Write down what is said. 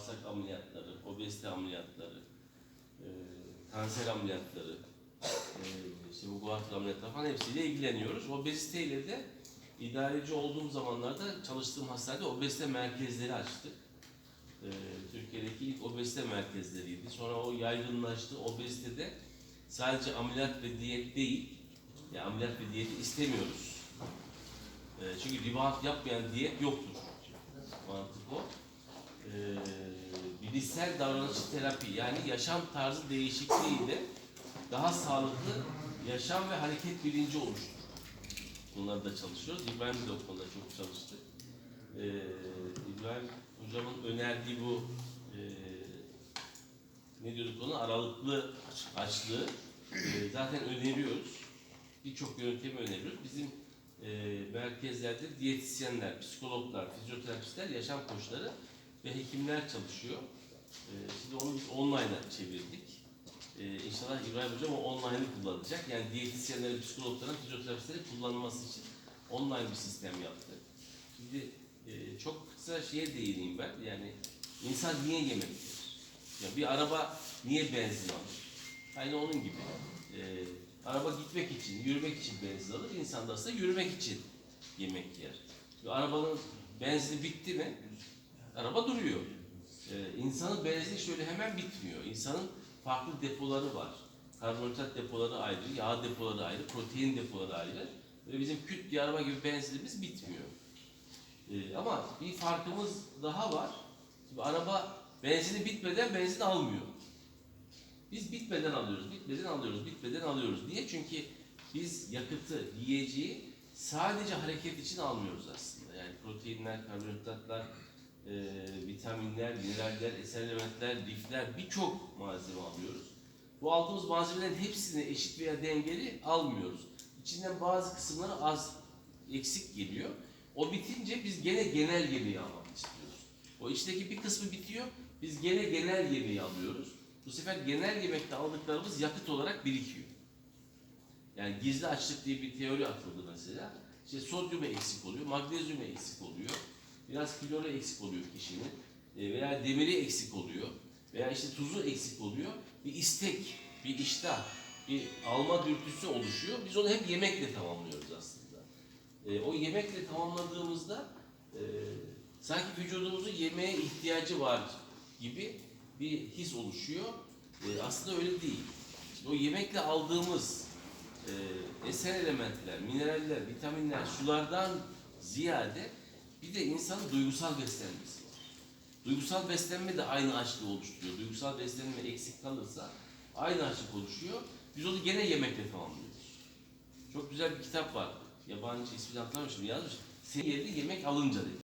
bağırsak ameliyatları, obezite ameliyatları, e, kanser ameliyatları, e, işte bu guatr ameliyatları falan hepsiyle ilgileniyoruz. Obeziteyle de idareci olduğum zamanlarda çalıştığım hastanede obezite merkezleri açtık. E, Türkiye'deki ilk obezite merkezleriydi. Sonra o yaygınlaştı. Obezitede sadece ameliyat ve diyet değil, ya ameliyat ve diyeti istemiyoruz. E, çünkü rebound yapmayan diyet yoktur. Mantık o. E, bilişsel davranışçı terapi yani yaşam tarzı değişikliğiyle daha sağlıklı yaşam ve hareket bilinci oluşturur. Bunları da çalışıyoruz. İbrahim de o konuda çok çalıştı. Ee, İbrahim hocamın önerdiği bu e, ne diyorduk ona aralıklı açlığı e, zaten öneriyoruz. Birçok yöntemi öneriyoruz. Bizim e, merkezlerde diyetisyenler, psikologlar, fizyoterapistler, yaşam koçları ve hekimler çalışıyor. E, şimdi onu biz online'a çevirdik. Ee, inşallah İbrahim Hocam o online'ı kullanacak. Yani diyetisyenlerin, psikologların, fizyoterapistlerin kullanılması için online bir sistem yaptı. Şimdi e, çok kısa şeye değineyim ben. Yani insan niye yemek yer? Yani bir araba niye benzin alır? Aynı onun gibi. Ee, araba gitmek için, yürümek için benzin alır. İnsan da aslında yürümek için yemek yer. Ve arabanın benzini bitti mi? Araba duruyor. Ee, insanın benzini şöyle hemen bitmiyor. İnsanın farklı depoları var. Karbonhidrat depoları ayrı, yağ depoları ayrı, protein depoları ayrı. Ve bizim küt diye araba gibi benzinimiz bitmiyor. Ee, ama bir farkımız daha var. Şimdi araba benzini bitmeden benzin almıyor. Biz bitmeden alıyoruz, bitmeden alıyoruz, bitmeden alıyoruz. Niye? Çünkü biz yakıtı, yiyeceği sadece hareket için almıyoruz aslında. Yani proteinler, karbonhidratlar, e, vitaminler, mineraller, eser elementler, lifler birçok malzeme alıyoruz. Bu aldığımız malzemelerin hepsini eşit veya dengeli almıyoruz. İçinden bazı kısımları az, eksik geliyor. O bitince biz gene genel yemeği almak istiyoruz. O içteki bir kısmı bitiyor, biz gene genel yemeği alıyoruz. Bu sefer genel yemekte aldıklarımız yakıt olarak birikiyor. Yani gizli açlık diye bir teori atıldı mesela. İşte sodyumu eksik oluyor, magnezyumu eksik oluyor. Biraz kilolu eksik oluyor kişinin. E, Veya demiri eksik oluyor. Veya işte tuzu eksik oluyor. Bir istek, bir iştah, bir alma dürtüsü oluşuyor. Biz onu hep yemekle tamamlıyoruz aslında. E, o yemekle tamamladığımızda e, sanki vücudumuzun yemeğe ihtiyacı var gibi bir his oluşuyor. Aslında öyle değil. O yemekle aldığımız eser elementler, mineraller, vitaminler, sulardan ziyade bir de insanın duygusal beslenmesi var. Duygusal beslenme de aynı açlığı oluşturuyor. Duygusal beslenme eksik kalırsa aynı açlık oluşuyor. Biz onu gene yemekle tamamlıyoruz. Çok güzel bir kitap var. Yabancı ismini hatırlamıyorum şimdi yazmış. Senin yerine yemek alınca dedi.